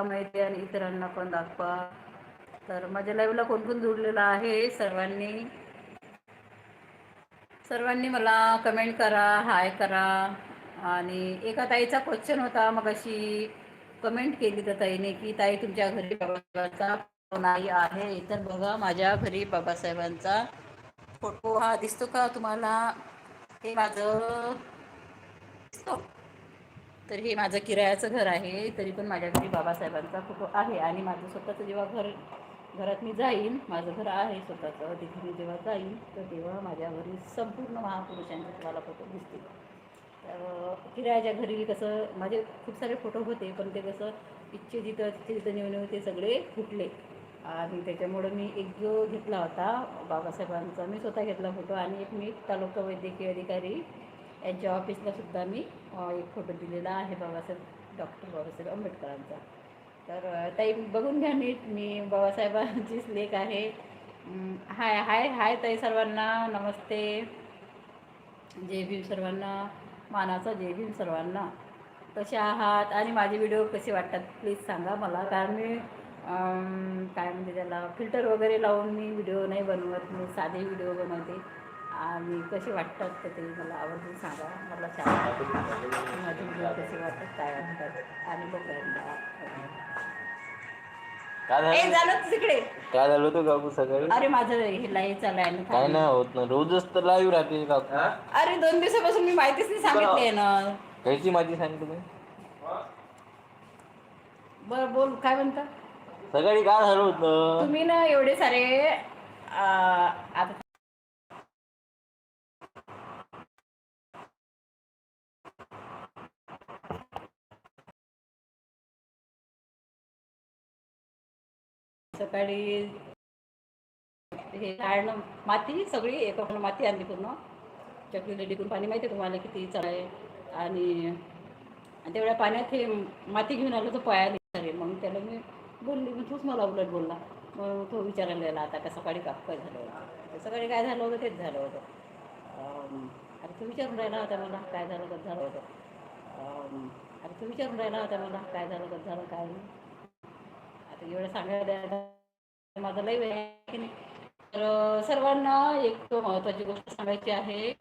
बघा माहिती आणि इतरांना पण दाखवा. तर माझ्या लाईव्हला कोण कोण जोडलेलं आहे? सर्वांनी सर्वांनी मला कमेंट करा हाय करा. आणि एका ताईचा क्वेश्चन होता मग अशी कमेंट केली तर ताईने की ताई तुमच्या घरी बाबासाहेबांचा नाही आहे. तर बघा माझ्या घरी बाबासाहेबांचा फोटो हा दिसतो का तुम्हाला? हे माझं दिसतो. तर हे माझं किरायाचं घर आहे तरी पण माझ्या घरी बाबासाहेबांचा फोटो आहे आणि माझं स्वतःचं जेव्हा घर घरात मी जाईन माझं घर आहे स्वतःचं तिथे मी जेव्हा जाईन तर तेव्हा माझ्या घरी संपूर्ण महापुरुषांचे तुम्हाला फोटो दिसतील. तर किरायाच्या घरी कसं माझे खूप सारे फोटो होते पण ते कसं इच्छे जिथं तिथे जिथं नेऊन नेऊन ते सगळे फुटले. आणि त्याच्यामुळं मी एक जो घेतला होता बाबासाहेबांचा मी स्वतः घेतला फोटो आणि एक मी तालुका वैद्यकीय अधिकारी यांच्या ऑफिसला सुद्धा मी एक फोटो दिलेला आहे बाबासाहेब डॉक्टर बाबासाहेब आंबेडकरांचा. तर ताई बघून घ्या नीट. मी बाबासाहेबांचीच लेख आहे. हाय हाय हाय ताई सर्वांना. नमस्ते. जय भीम सर्वांना. मानाचा जय भीम सर्वांना. कसे आहात? आणि माझे व्हिडिओ कसे वाटतात? प्लीज सांगा मला. कारण मी काय म्हणते त्याला फिल्टर वगैरे लावून मी व्हिडिओ नाही बनवत. मी साधे व्हिडिओ बनवते. आणि कसे वाटतात तर ते मला आवर्जून सांगा. मला व्हिडिओ कसे वाटतात काय वाटतात. आणि लोकांना तिकडे. काय झालं होतं काकू सकाळी? अरे माझं हे लाईव्ह चालू आहे काय ना नाही होत ना. रोजच तर लाईव्ह राहते काकू अरे दोन दिवसापासून मी माहितीच नाही सांगितली ना. कायची माझी सांगतो तुम्ही? बरं बोल काय म्हणता? सकाळी काय झालं होतं? तुम्ही ना एवढे सारे आ, आता सकाळी हे काढणं माती सगळी एका माती आणली पूर्ण. चकली लेडीकडून पाणी माहिती आहे तुम्हाला किती चाळ आहे. आणि तेवढ्या पाण्यात हे माती घेऊन आलो तर पाया सारे मग त्याला मी बोलली मग तूच मला उलट बोलला. मग तो विचारायला गेला आता का सकाळी का काय झालं होतं? सकाळी काय झालं होतं तेच झालं होतं. अरे तू विचारून राहिला होता मला काय झालं कसं झालं होतं. अरे तू विचारून राहिला होता मला काय झालं कसं झालं काय? नाही एवढं सांगायला द्यायला माझं लई वेळ आहे की नाही. तर सर्वांना एक महत्त्वाची गोष्ट सांगायची आहे.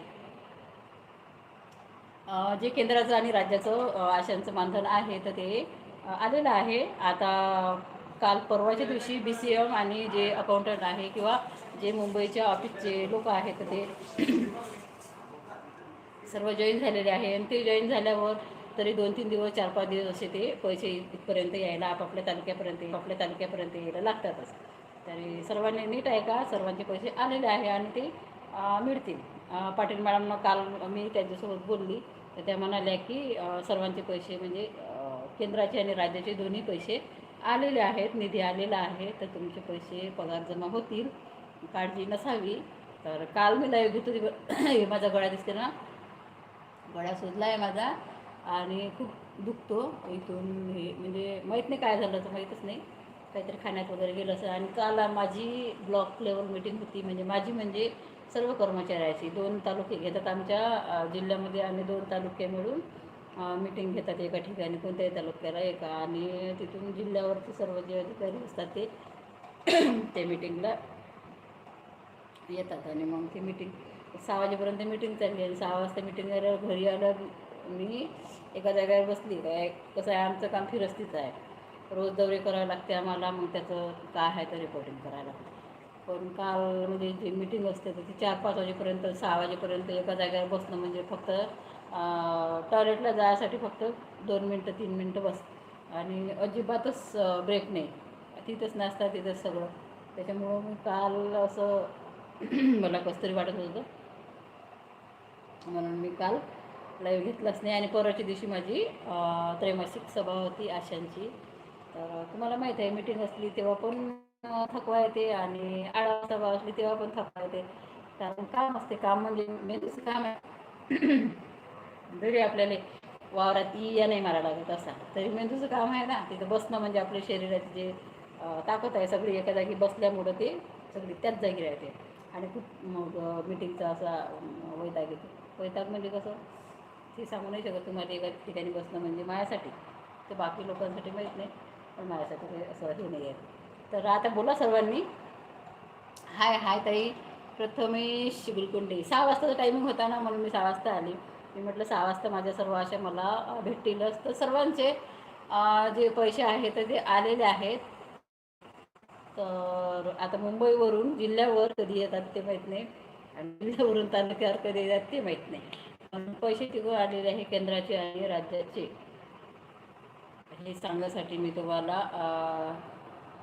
जे केंद्राचं आणि राज्याचं आशांचं मानधन आहे तर ते आलेलं आहे. आता काल परवाच्या दिवशी बी सी एम आणि जे अकाउंटंट आहे किंवा जे मुंबईच्या ऑफिसचे लोक आहेत ते सर्व जॉईन झालेले आहे आणि ते जॉईन झाल्यावर तरी दोन तीन दिवस चार पाच दिवस असे ते पैसे इथपर्यंत यायला आपापल्या तालुक्यापर्यंत आपापल्या तालुक्यापर्यंत यायला लागतातच. तरी सर्वांनी नीट आहे का? सर्वांचे पैसे आलेले आहे आणि ते मिळतील. पाटील मॅडमना काल मी त्यांच्यासोबत बोलली तर त्या म्हणाल्या की सर्वांचे पैसे म्हणजे केंद्राचे आणि राज्याचे दोन्ही पैसे आलेले आहेत निधी आलेला आहे तर तुमचे पैसे पगार जमा होतील काळजी नसावी. तर काल मी लाईव्ह घेतो माझा गळा दिसते ना? गळा सुजला आहे माझा. आणि खूप दुखतो इथून हे म्हणजे माहीत नाही काय झालं तर माहीतच नाही. काहीतरी खाण्यात वगैरे गेलं असं. आणि काल माझी ब्लॉक लेवल मीटिंग होती म्हणजे माझी म्हणजे सर्व कर्मचाऱ्याची दोन तालुके घेतात. आमच्या जिल्ह्यामध्ये आम्ही दोन तालुके मिळून मीटिंग घेतात एका ठिकाणी कोणत्याही तालुक्याला एका. आणि तिथून जिल्ह्यावरती सर्व जे अधिकारी असतात ते ते मिटिंगला येतात. आणि मग ती मीटिंग सहा वाजेपर्यंत मीटिंग चालली. आणि सहा वाजता मीटिंग झाल्यावर घरी आलं मी एका जागेवर बसली. काय कसं आहे आमचं काम फिरस्तीचं आहे. रोज दौरे करावे लागते आम्हाला मग त्याचं काय आहे तर रिपोर्टिंग करायला पण काल म्हणजे जी मीटिंग असते तर ती चार पाच वाजेपर्यंत सहा वाजेपर्यंत एका जागेवर बसणं म्हणजे फक्त टॉयलेटला जायसाठी फक्त दोन मिनटं तीन मिनटं बस. आणि अजिबातच ब्रेक नाही. तिथंच नाश्ता तिथंच सगळं. त्याच्यामुळं मी काल असं मला कसं तरी वाटत होतं. म्हणून मी काल लाईव्ह घेतलाच नाही. आणि परवाच्या दिवशी माझी त्रैमासिक सभा होती आशांची. तर तुम्हाला माहीत आहे मीटिंग असली तेव्हा पण थकवा येते आणि आढावा सभा असली तेव्हा पण थकवा येते. कारण काम असते काम म्हणजे मेहनतीचं काम आहे. जरी आपल्याला वावरात या नाही मारा लागत असा तरी मेंदूचं काम आहे ना. तिथं बसणं म्हणजे आपल्या शरीराची जे ताकद आहे सगळी एका जागी बसल्यामुळं ते सगळी त्याच जागी राहते. आणि खूप मग मिटिंगचा असा वैताग येतो. वैताग म्हणजे कसं? ते सांगू नाही शकत तुम्हाला एका ठिकाणी बसणं म्हणजे माझ्यासाठी. ते बाकी लोकांसाठी माहीत नाही पण माझ्यासाठी काही असं हे नाही आहे. तर आता बोला सर्वांनी. हाय हाय ताई. प्रथमेश गुलकुंडे. सहा वाजताचा टायमिंग होता ना म्हणून मी सहा वाजता आली. मी म्हटलं सहा वाजता माझ्या सर्व अशा मला भेटतीलच. तर सर्वांचे जे पैसे आहेत ते आलेले आहेत. तर आता मुंबईवरून जिल्ह्यावर कधी येतात ते माहीत नाही. आणि जिल्ह्यावरून तालुक्यावर कधी येतात ते माहीत नाही. पैसे तिघं आलेले आहे केंद्राचे आणि राज्याचे. हे सांगण्यासाठी मी तुम्हाला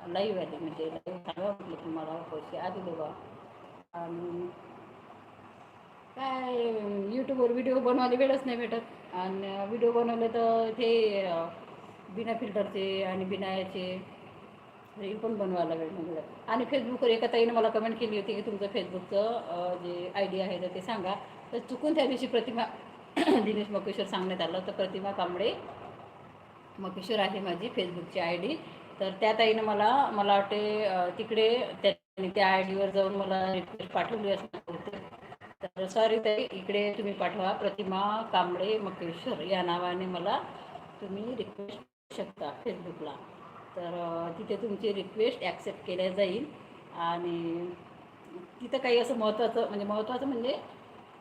लाईव्ह आले म्हणजे लाईव्ह सांगा म्हटलं तुम्हाला पैसे आले बघा आणि काय यूट्यूबवर व्हिडिओ बनवायला वेळच नाही भेटत. आणि व्हिडिओ बनवले तर ते बिना फिल्टरचे आणि बिना याचे. रील पण बनवायला वेळ नाही आणि फेसबुकवर एका ताईनं मला कमेंट केली होती की तुमचं फेसबुकचं जे आय डी आहे तर ते सांगा. तर चुकून त्या दिवशी प्रतिमा दिनेश मकेश्वर सांगण्यात आलं. तर प्रतिमा कांबळे मकेश्वर आहे माझी फेसबुकची आय डी तर त्या ताईनं मला मला वाटते तिकडे त्यांनी त्या आय डीवर जाऊन मला रिक्वेस्ट पाठवली असणार होते तर सॉरी ताई इकडे तुम्ही पाठवा. प्रतिमा कांबळे मकेश्वर या नावाने मला तुम्ही रिक्वेस्ट शकता फेसबुकला तर तिथे तुमची रिक्वेस्ट ॲक्सेप्ट केल्या जाईल. आणि तिथं काही असं महत्त्वाचं म्हणजे महत्त्वाचं म्हणजे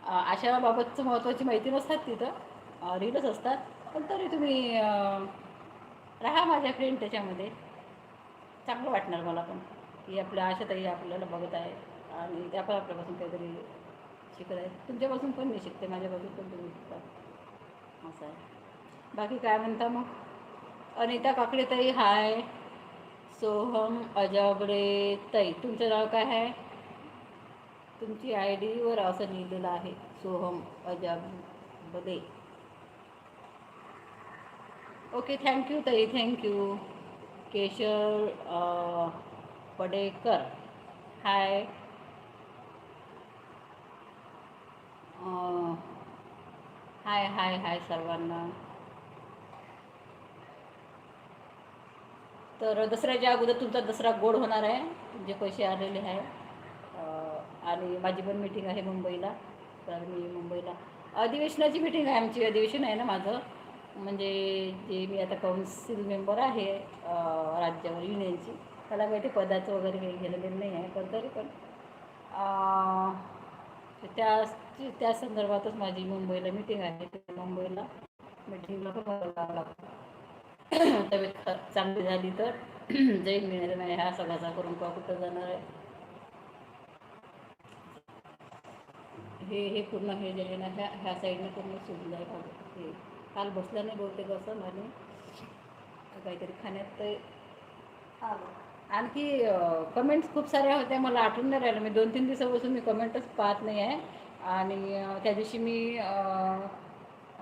आशाबाबतचं महत्त्वाची माहिती नसतात तिथं. रीलच असतात. पण तरी तुम्ही राहा माझ्या फ्रेंड त्याच्यामध्ये. चांगलं वाटणार मला पण. की आपल्या आशाताई आपल्याला बघत आहे. आणि त्या पण आपल्यापासून काहीतरी शिकत आहे तुमच्यापासून पण मी शिकते. माझ्यापासून पण तुम्ही शिकता. असं आहे. बाकी काय म्हणता मग? अनिता काकडे ताई हाय सोहम अजाबडे ताई तुमचं नाव काय आहे? तुमची आय डीवर असं लिहिलेलं आहे Soham Ajabade okay thank you ताई thank you Keshar Padekar hi हाय हाय हाय सर्वांना. तर दसऱ्याच्या अगोदर तुमचा दसरा गोड होणार आहे. तुमचे पैसे आलेले आहे. आणि माझी पण मीटिंग आहे मुंबईला. तर मी मुंबईला. अधिवेशनाची मीटिंग आहे आमची. अधिवेशन आहे ना माझं. म्हणजे जे मी आता काउन्सिल मेंबर आहे राज्यावर युनियनची त्याला काही ते पदाचं वगैरे काही गेलेलं नाही आहे पण तरी पण. त्या त्या संदर्भातच माझी मुंबईला मीटिंग आहे. मुंबईला मीटिंगला पण लागतं. तब्येत चांगली झाली तर. जैन मिळणार नाही ह्या सगळ्याचा करून का कुठं जाणार आहे? हे हे पूर्ण हे जे आहे ना ह्या ह्या साईडने पूर्ण सुरू जाईल अगं. हे काल बसलं नाही बहुतेक असं आणि काहीतरी खाण्यात ते आणखी कमेंट्स खूप साऱ्या होत्या मला आठवून नाही राहिलं. मी दोन तीन दिवसापासून मी कमेंटच पाहत नाही आहे. आणि त्या दिवशी मी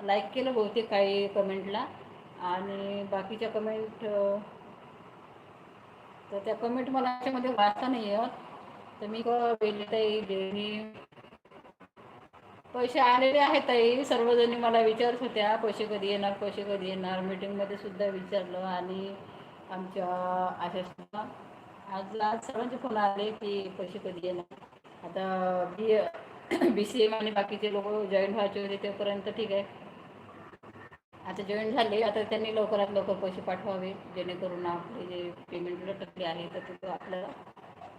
लाईक केलं बहुतेक काही कमेंटला आणि बाकीच्या कमेंट तर त्या कमेंट मला याच्यामध्ये वाचता नाही येत. तर मी ताई देणी पैसे आलेले आहेत ताई. सर्वजणी मला विचारत होत्या पैसे कधी येणार पैसे कधी येणार? मीटिंगमध्ये सुद्धा विचारलं आणि आमच्या आशा आज आज सर्वांचे फोन आले की पैसे कधी येणार. आता बी बी सी एम आणि बाकीचे लोक जॉईन व्हायचे होते तेपर्यंत ठीक आहे. आता जॉईन झाले आता त्यांनी लवकरात लवकर पैसे पाठवावे जेणेकरून आपले जे पेमेंट अटकले आहे तर ते आपल्याला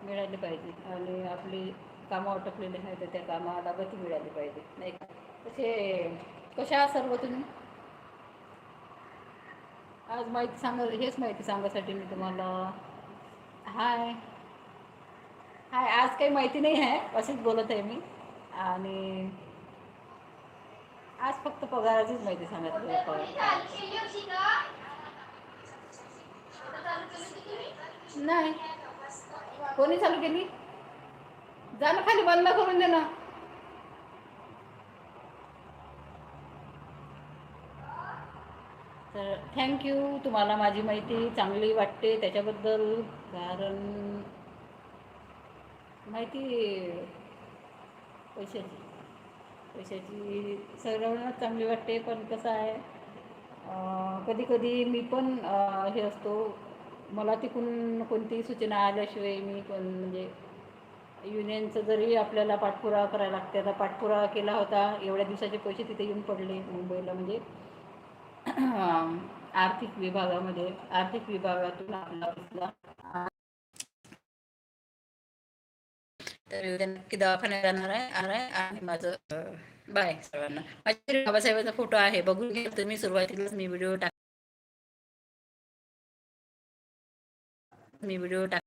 मिळाले पाहिजे. आणि आपली कामं अटकलेली आहे तर त्या कामाला गती मिळाली पाहिजे. नाही का? तसे कशा सर्व तुम्ही? आज माहिती सांगा हेच माहिती सांगासाठी मी तुम्हाला हाय. हाय आज काही माहिती नाही आहे असेच बोलत आहे मी. आणि आज फक्त पगाराचीच माहिती सांगितली पगार. नाही. कोणी चालू केली? जा ना खाली बंद करून दे ना. तर थँक्यू तुम्हाला माझी माहिती चांगली वाटते त्याच्याबद्दल. कारण माहिती पैशाची. पैशाची सर्वांनाच चांगली वाटते पण कसं आहे कधी कधी मी पण हे असतो मला तिकून कोणतीही सूचना आल्याशिवाय मी पण म्हणजे युनियनचं जरी आपल्याला पाठपुरावा करायला लागते आता पाठपुरावा केला होता एवढ्या दिवसाचे पैसे तिथे येऊन पडले मुंबईला म्हणजे आर्थिक विभागामध्ये आर्थिक विभागातून आपला तर उद्या नक्की दवाखान्यात जाणार आहे आणार आहे आणि माझं बाय सर्वांना माझ्या बाबासाहेबांचा फोटो आहे बघून घ्या तुम्ही सुरुवातीलाच मी व्हिडिओ टाक मी व्हिडिओ टाक